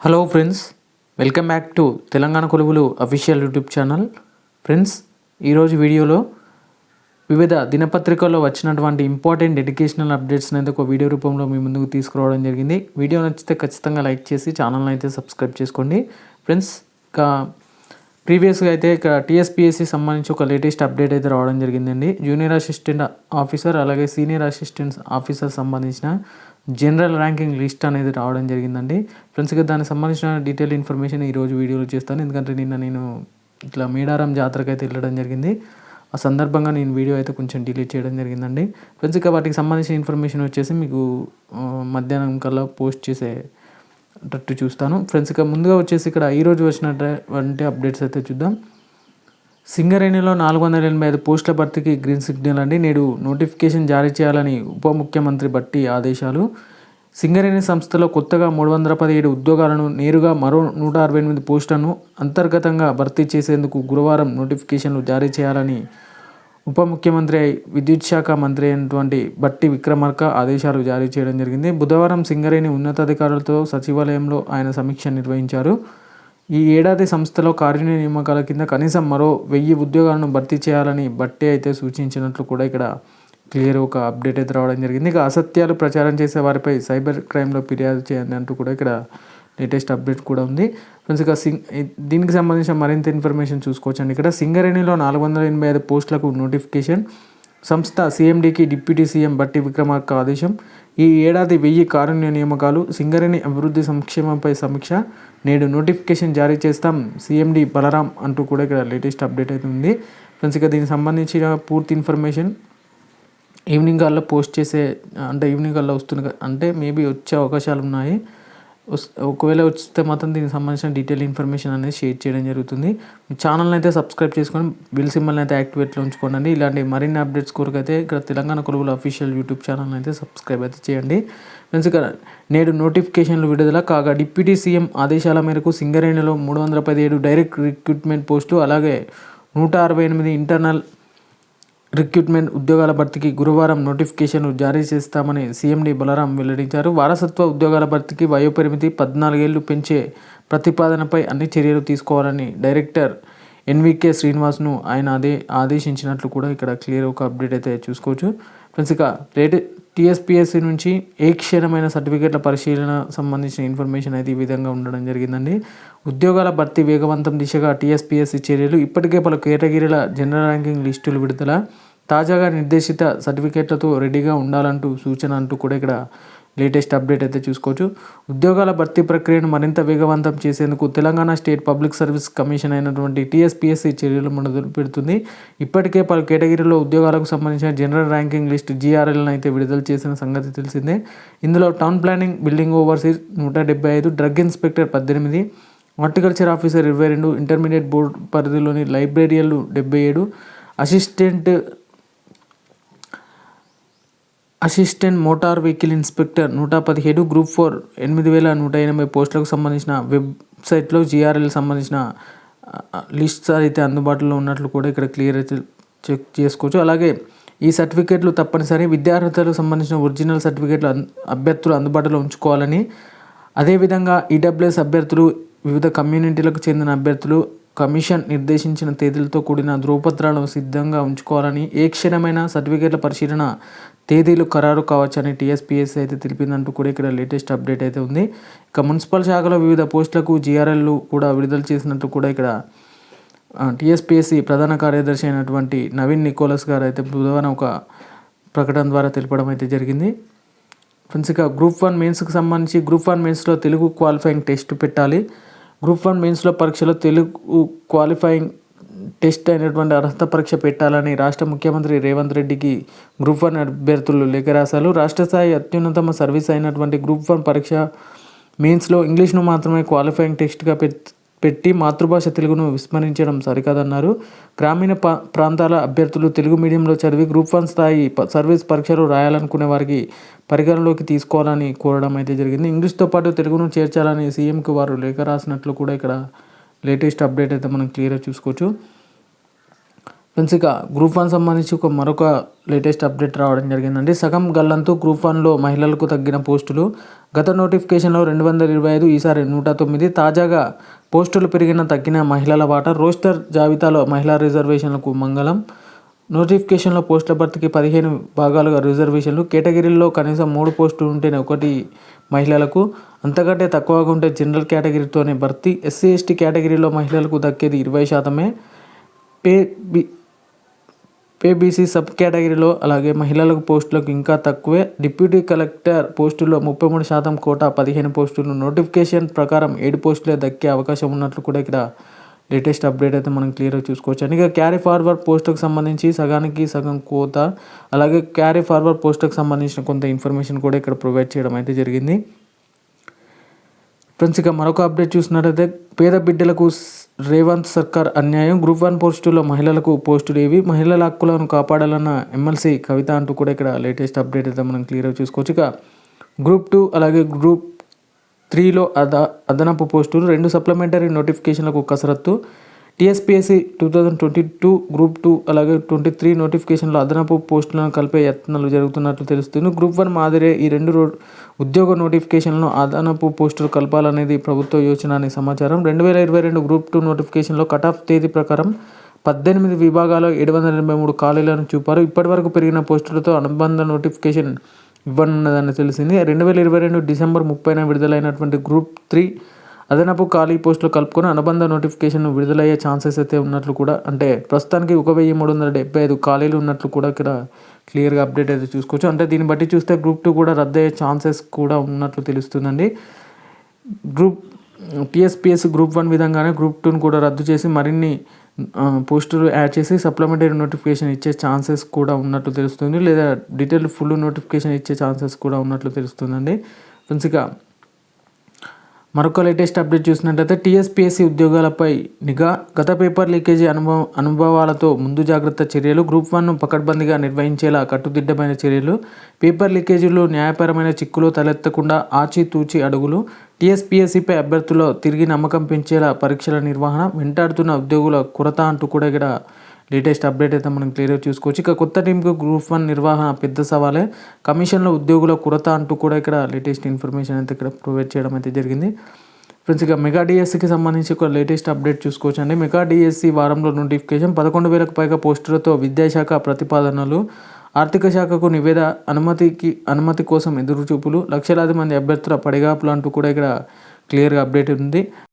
Hello friends welcome back to Telangana కొలువులు official YouTube channel friends ఈరోజు వీడియోలో వివిధ దినపత్రికల్లో వచ్చినటువంటి ఇంపార్టెంట్ ఎడ్యుకేషనల్ అప్డేట్స్ని అయితే ఒక వీడియో రూపంలో మీ ముందుకు తీసుకురావడం జరిగింది. వీడియో నచ్చితే ఖచ్చితంగా లైక్ చేసి ఛానల్ని అయితే సబ్స్క్రైబ్ చేసుకోండి. ఫ్రెండ్స్ ఇంకా ప్రీవియస్గా అయితే ఇక్కడ టీఎస్పీఎస్సి సంబంధించి ఒక లేటెస్ట్ అప్డేట్ అయితే రావడం జరిగిందండి. జూనియర్ అసిస్టెంట్ ఆఫీసర్ అలాగే సీనియర్ అసిస్టెంట్ ఆఫీసర్ సంబంధించిన జనరల్ ర్యాంకింగ్ లిస్ట్ అనేది రావడం జరిగిందండి. ఫ్రెండ్స్ ఇక దానికి సంబంధించిన డీటెయిల్ ఇన్ఫర్మేషన్ ఈరోజు వీడియోలో చేస్తాను. ఎందుకంటే నిన్న నేను ఇట్లా మేడారం జాతరకు అయితే వెళ్ళడం జరిగింది. ఆ సందర్భంగా నేను వీడియో అయితే కొంచెం డిలీట్ చేయడం జరిగిందండి. ఫ్రెండ్స్ ఇక వాటికి సంబంధించిన ఇన్ఫర్మేషన్ వచ్చేసి మీకు మధ్యాహ్నం కల్లా పోస్ట్ చేసే చూస్తాను. ఫ్రెండ్స్ ఇక ముందుగా వచ్చేసి ఇక్కడ ఈరోజు వచ్చినటువంటి అప్డేట్స్ అయితే చూద్దాం. సింగరేణిలో నాలుగు వందల ఎనభై ఐదు పోస్టుల భర్తీకి గ్రీన్ సిగ్నల్ అండి నేడు నోటిఫికేషన్ జారీ చేయాలని ఉప ముఖ్యమంత్రి బట్టి ఆదేశాలు. సింగరేణి సంస్థలో కొత్తగా మూడు వందల పదిహేడు ఉద్యోగాలను నేరుగా మరో నూట అరవై ఎనిమిది పోస్టులను అంతర్గతంగా భర్తీ చేసేందుకు గురువారం నోటిఫికేషన్లు జారీ చేయాలని ఉప ముఖ్యమంత్రి విద్యుత్ శాఖ మంత్రి అయినటువంటి బట్టి విక్రమార్క ఆదేశాలు జారీ చేయడం జరిగింది. బుధవారం సింగరేణి ఉన్నతాధికారులతో సచివాలయంలో ఆయన సమీక్ష నిర్వహించారు. ఈ ఏడాది సంస్థలో కార్యని నియామకాల కింద కనీసం మరో వెయ్యి ఉద్యోగాలను భర్తీ చేయాలని బట్టే అయితే సూచించినట్లు కూడా ఇక్కడ క్లియర్ ఒక అప్డేట్ అయితే రావడం జరిగింది. ఇక అసత్యాలు ప్రచారం చేసే వారిపై సైబర్ క్రైమ్లో ఫిర్యాదు చేయండి అంటూ కూడా ఇక్కడ లేటెస్ట్ అప్డేట్ కూడా ఉంది. ఫ్రెండ్స్ ఇక సింగ్ దీనికి సంబంధించిన మరింత ఇన్ఫర్మేషన్ చూసుకోవచ్చండి. ఇక్కడ సింగరేణిలో నాలుగు వందల ఎనభై ఐదు పోస్టులకు నోటిఫికేషన్ సంస్థ సీఎండీకి డిప్యూటీ సీఎం బట్టి విక్రమార్క ఆదేశం ఈ ఏడాది వెయ్యి కారుణ్య నియామకాలు సింగరేణి అభివృద్ధి సంక్షేమంపై సమీక్ష నేడు నోటిఫికేషన్ జారీ చేస్తాం. సీఎండి బలరాం అంటూ కూడా ఇక్కడ లేటెస్ట్ అప్డేట్ అయితే ఉంది. ఫ్రెండ్స్ ఇక దీనికి సంబంధించిన పూర్తి ఇన్ఫర్మేషన్ ఈవినింగ్ కల్లా పోస్ట్ చేసే అంటే ఈవినింగ్ కల్లా వస్తుంది అంటే మేబీ వచ్చే అవకాశాలు ఉన్నాయి. ఒకవేళ వస్తే మాత్రం దీనికి సంబంధించిన డీటెయిల్ ఇన్ఫర్మేషన్ అనేది షేర్ చేయడం జరుగుతుంది. మీ ఛానల్ని అయితే సబ్స్క్రైబ్ చేసుకొని బిల్ సింబల్ని అయితే యాక్టివేట్లో ఉంచుకోండి. ఇలాంటి మరిన్ని అప్డేట్స్ కొరకు అయితే ఇక్కడ తెలంగాణ కొలుగుల అఫీషియల్ యూట్యూబ్ ఛానల్ని అయితే సబ్స్క్రైబ్ అయితే చేయండి. ఫ్రెండ్స్ ఇక్కడ నేడు నోటిఫికేషన్లు విడుదల కాగా డిప్యూటీ సీఎం ఆదేశాల మేరకు సింగరేణిలో మూడు వందల పదిహేడు డైరెక్ట్ రిక్రూట్మెంట్ పోస్టు అలాగే నూట అరవై ఎనిమిది ఇంటర్నల్ రిక్రూట్మెంట్ ఉద్యోగాల భర్తీకి గురువారం నోటిఫికేషన్లు జారీ చేస్తామని సీఎండి బలరాం వెల్లడించారు. వారసత్వ ఉద్యోగాల భర్తీకి వయోపరిమితి పద్నాలుగేళ్ళు పెంచే ప్రతిపాదనపై అన్ని చర్యలు తీసుకోవాలని డైరెక్టర్ ఎన్వికే శ్రీనివాస్ను ఆయన అదే ఆదేశించినట్లు కూడా ఇక్కడ క్లియర్ ఒక అప్డేట్ అయితే చూసుకోవచ్చు. ఫ్రెండ్స్ ఇక రేట్ టీఎస్పిఎస్సి నుంచి ఏ క్షీణమైన సర్టిఫికేట్ల పరిశీలన సంబంధించిన ఇన్ఫర్మేషన్ అయితే ఈ విధంగా ఉండడం జరిగిందండి. ఉద్యోగాల భర్తీ వేగవంతం దిశగా టీఎస్పీఎస్సీ చర్యలు ఇప్పటికే పలు కేటగిరీల జనరల్ ర్యాంకింగ్ లిస్టులు విడుదల తాజాగా నిర్దేశిత సర్టిఫికేట్లతో రెడీగా ఉండాలంటూ సూచన అంటూ కూడా ఇక్కడ లేటెస్ట్ అప్డేట్ అయితే చూసుకోవచ్చు. ఉద్యోగాల భర్తీ ప్రక్రియను మరింత వేగవంతం చేసేందుకు Telangana state public service commission అయినటువంటి టీఎస్పీఎస్సీ చర్యలు మొదలు పెడుతుంది. ఇప్పటికే పలు కేటగిరీలో ఉద్యోగాలకు సంబంధించిన జనరల్ ర్యాంకింగ్ లిస్ట్ జీఆర్ఎల్ని అయితే విడుదల చేసిన సంగతి తెలిసిందే. ఇందులో టౌన్ ప్లానింగ్ బిల్డింగ్ ఓవర్సీస్ నూట డెబ్బై ఐదు డ్రగ్ ఇన్స్పెక్టర్ పద్దెనిమిది హార్టికల్చర్ ఆఫీసర్ ఇరవై రెండు ఇంటర్మీడియట్ బోర్డు పరిధిలోని లైబ్రేరియన్లు డెబ్బై ఏడు assistant assistant motor vehicle inspector నూట పదిహేడు గ్రూప్ ఫోర్ ఎనిమిది వేల నూట ఎనభై పోస్టులకు సంబంధించిన వెబ్సైట్లో జిఆర్ఎల్ సంబంధించిన లిస్ట్స్ అయితే అందుబాటులో ఉన్నట్లు కూడా ఇక్కడ క్లియర్ అయితే చెక్ చేసుకోవచ్చు. అలాగే ఈ సర్టిఫికేట్లు తప్పనిసరి విద్యార్హతలకు సంబంధించిన ఒరిజినల్ సర్టిఫికేట్లు అభ్యర్థులు అందుబాటులో ఉంచుకోవాలని. అదేవిధంగా ఈడబ్ల్యూఎస్ అభ్యర్థులు వివిధ కమ్యూనిటీలకు చెందిన అభ్యర్థులు కమిషన్ నిర్దేశించిన తేదీలతో కూడిన ధృవపత్రాలను సిద్ధంగా ఉంచుకోవాలని ఏ క్షణమైన సర్టిఫికేట్ల పరిశీలన తేదీలు ఖరారు కావచ్చని టీఎస్పీఎస్ అయితే తెలిపిందంటూ కూడా ఇక్కడ లేటెస్ట్ అప్డేట్ అయితే ఉంది. ఇక మున్సిపల్ శాఖలో వివిధ పోస్టులకు జీఆర్ఎల్లు కూడా విడుదల చేసినట్టు కూడా ఇక్కడ టీఎస్పీఎస్సీ ప్రధాన కార్యదర్శి అయినటువంటి నవీన్ నికోలస్ గారు అయితే బుధవారం ఒక ప్రకటన ద్వారా తెలపడం అయితే జరిగింది. ఫ్రెండ్స్ ఇక గ్రూప్ వన్ మెయిన్స్కి సంబంధించి గ్రూప్ వన్ మెయిన్స్లో తెలుగు క్వాలిఫైయింగ్ టెస్ట్ పెట్టాలి. గ్రూప్ వన్ మెయిన్స్లో పరీక్షలో తెలుగు క్వాలిఫైయింగ్ టెస్ట్ అయినటువంటి అర్హత పరీక్ష పెట్టాలని రాష్ట్ర ముఖ్యమంత్రి రేవంత్ రెడ్డికి గ్రూప్ వన్ అభ్యర్థులు లేఖ రాశారు. రాష్ట్ర స్థాయి అత్యున్నతమ సర్వీస్ అయినటువంటి గ్రూప్ వన్ పరీక్ష మెయిన్స్లో ఇంగ్లీష్ను మాత్రమే క్వాలిఫైయింగ్ టెస్ట్గా పెట్టి మాతృభాష తెలుగును విస్మరించడం సరికాదన్నారు. గ్రామీణ పా- ప్రాంతాల అభ్యర్థులు తెలుగు మీడియంలో చదివి గ్రూప్ వన్ స్థాయి ప- సర్వీస్ పరీక్షలు రాయాలనుకునే వారికి పరిగణలోకి తీసుకోవాలని కోరడం అయితే జరిగింది. ఇంగ్లీష్తో పాటు తెలుగును చేర్చాలని సీఎంకి వారు లేఖ రాసినట్లు కూడా ఇక్కడ లేటెస్ట్ అప్డేట్ అయితే మనం క్లియర్గా చూసుకోవచ్చు. ఫ్రెండ్స్ ఇక గ్రూప్ వన్ సంబంధించి ఒక మరొక లేటెస్ట్ అప్డేట్ రావడం జరిగిందండి. సగం గల్లంతు గ్రూప్ వన్లో మహిళలకు తగ్గిన పోస్టులు. గత నోటిఫికేషన్లో రెండు వందల ఇరవై ఐదు ఈసారి నూట తొమ్మిది తాజాగా పోస్టులు పెరిగిన తగ్గిన మహిళల వాటా రోస్టర్ జాబితాలో మహిళా రిజర్వేషన్లకు మంగళం. నోటిఫికేషన్లో పోస్టుల భర్తీకి పదిహేను భాగాలుగా రిజర్వేషన్లు. కేటగిరీల్లో కనీసం మూడు పోస్టులు ఉంటేనే ఒకటి మహిళలకు. అంతకంటే తక్కువగా ఉంటే జనరల్ కేటగిరీతోనే భర్తీ. ఎస్సీ ఎస్టీ కేటగిరీలో మహిళలకు దక్కేది ఇరవై శాతమే. పే బి పేబీసీ సబ్ కేటగిరీలో అలాగే మహిళలకు పోస్టులకు ఇంకా తక్కువే. డిప్యూటీ కలెక్టర్ పోస్టుల్లో ముప్పై మూడు శాతం కోట పదిహేను పోస్టులు. నోటిఫికేషన్ ప్రకారం ఏడు పోస్టులే దక్కే అవకాశం ఉన్నట్లు కూడా ఇక్కడ లేటెస్ట్ అప్డేట్ అయితే మనం క్లియర్గా చూసుకోవచ్చు. అండ్ ఇక క్యారీ ఫార్వర్డ్ పోస్టుకు సంబంధించి సగానికి సగం కోత అలాగే క్యారీ ఫార్వర్డ్ పోస్టుకు సంబంధించిన కొంత ఇన్ఫర్మేషన్ కూడా ఇక్కడ ప్రొవైడ్ చేయడం అయితే జరిగింది. ఫ్రెండ్స్ ఇక మరొక అప్డేట్ చూసినట్లయితే పేద బిడ్డలకు రేవంత్ సర్కార్ అన్యాయం గ్రూప్ వన్ పోస్టులో మహిళలకు పోస్టులు ఏవి మహిళల హక్కులను కాపాడాలన్న ఎమ్మెల్సీ కవిత అంటూ కూడా ఇక్కడ లేటెస్ట్ అప్డేట్ అయితే మనం క్లియర్ చూసుకోవచ్చు. ఇక గ్రూప్ టూ అలాగే గ్రూప్ త్రీలో అద అదనపు పోస్టులు రెండు సప్లిమెంటరీ నోటిఫికేషన్లకు కసరత్తు TSPSC two thousand twenty two group two అలాగే ట్వంటీ త్రీ నోటిఫికేషన్లో అదనపు పోస్టులను కలిపే యత్నాలు జరుగుతున్నట్లు తెలుస్తుంది. గ్రూప్ వన్ మాదిరే ఈ రెండు రో ఉద్యోగ నోటిఫికేషన్లో అదనపు పోస్టులు కలపాలనేది ప్రభుత్వ యోచన అనే సమాచారం. రెండు వేల ఇరవై రెండు గ్రూప్ టూ నోటిఫికేషన్లో కట్ ఆఫ్ తేదీ ప్రకారం పద్దెనిమిది విభాగాల ఏడు వందల ఎనభై మూడు ఖాళీలను చూపారు. ఇప్పటివరకు పెరిగిన పోస్టులతో అనుబంధ నోటిఫికేషన్ ఇవ్వనున్నదని తెలిసింది. రెండు వేల ఇరవై రెండు డిసెంబర్ ముప్పైన విడుదలైనటువంటి గ్రూప్ త్రీ అదనపు ఖాళీ పోస్టులు కలుపుకొని అనుబంధ నోటిఫికేషన్ విడుదలయ్యే ఛాన్సెస్ అయితే ఉన్నట్లు కూడా అంటే ప్రస్తుతానికి ఒక వెయ్యి మూడు వందల డెబ్బై ఐదు ఖాళీలు ఉన్నట్లు కూడా ఇక్కడ క్లియర్గా అప్డేట్ అయితే చూసుకోవచ్చు. అంటే దీన్ని బట్టి చూస్తే గ్రూప్ టూ కూడా రద్దయ్యే ఛాన్సెస్ కూడా ఉన్నట్లు తెలుస్తుందండి. గ్రూప్ టీఎస్పీఎస్ గ్రూప్ వన్ విధంగానే గ్రూప్ టూను కూడా రద్దు చేసి మరిన్ని పోస్టులు యాడ్ చేసి సప్లిమెంటరీ నోటిఫికేషన్ ఇచ్చే ఛాన్సెస్ కూడా ఉన్నట్లు తెలుస్తుంది. లేదా డీటెయిల్ ఫుల్ నోటిఫికేషన్ ఇచ్చే ఛాన్సెస్ కూడా ఉన్నట్లు తెలుస్తుందండి. ఫ్రెండ్స్ ఇక మరొక లేటెస్ట్ అప్డేట్ చూసినట్లయితే టీఎస్పీఎస్సీ ఉద్యోగాలపై నిఘా గత పేపర్ లీకేజీ అనుభవం అనుభవాలతో ముందు జాగ్రత్త చర్యలు గ్రూప్ వన్ను పకడ్బందీగా నిర్వహించేలా కట్టుదిట్టమైన చర్యలు పేపర్ లీకేజీలు న్యాయపరమైన చిక్కులు తలెత్తకుండా ఆచితూచి అడుగులు టీఎస్పీఎస్సీపై అభ్యర్థుల్లో తిరిగి నమ్మకం పెంచేలా పరీక్షల నిర్వహణ వెంటాడుతున్న ఉద్యోగుల కొరత అంటూ కూడా ఇక్కడ లేటెస్ట్ అప్డేట్ అయితే మనం క్లియర్గా చూసుకోవచ్చు. ఇక కొత్త టీంకు గ్రూప్ వన్ నిర్వహణ పెద్ద సవాలే. కమిషన్లో ఉద్యోగుల కొరత అంటూ కూడా ఇక్కడ లేటెస్ట్ ఇన్ఫర్మేషన్ అయితే ఇక్కడ ప్రొవైడ్ చేయడం అయితే జరిగింది. ఫ్రెండ్స్ ఇక మెగా డిఎస్సికి సంబంధించి ఒక లేటెస్ట్ అప్డేట్ చూసుకోవచ్చు అండి మెగా డిఎస్సి వారంలో నోటిఫికేషన్ పదకొండు వేలకు పైగా పోస్టులతో విద్యాశాఖ ప్రతిపాదనలు ఆర్థిక శాఖకు నివేద అనుమతికి అనుమతి కోసం ఎదురుచూపులు లక్షలాది మంది అభ్యర్థుల పడిగాపులు అంటూ కూడా ఇక్కడ క్లియర్గా అప్డేట్ ఉంది.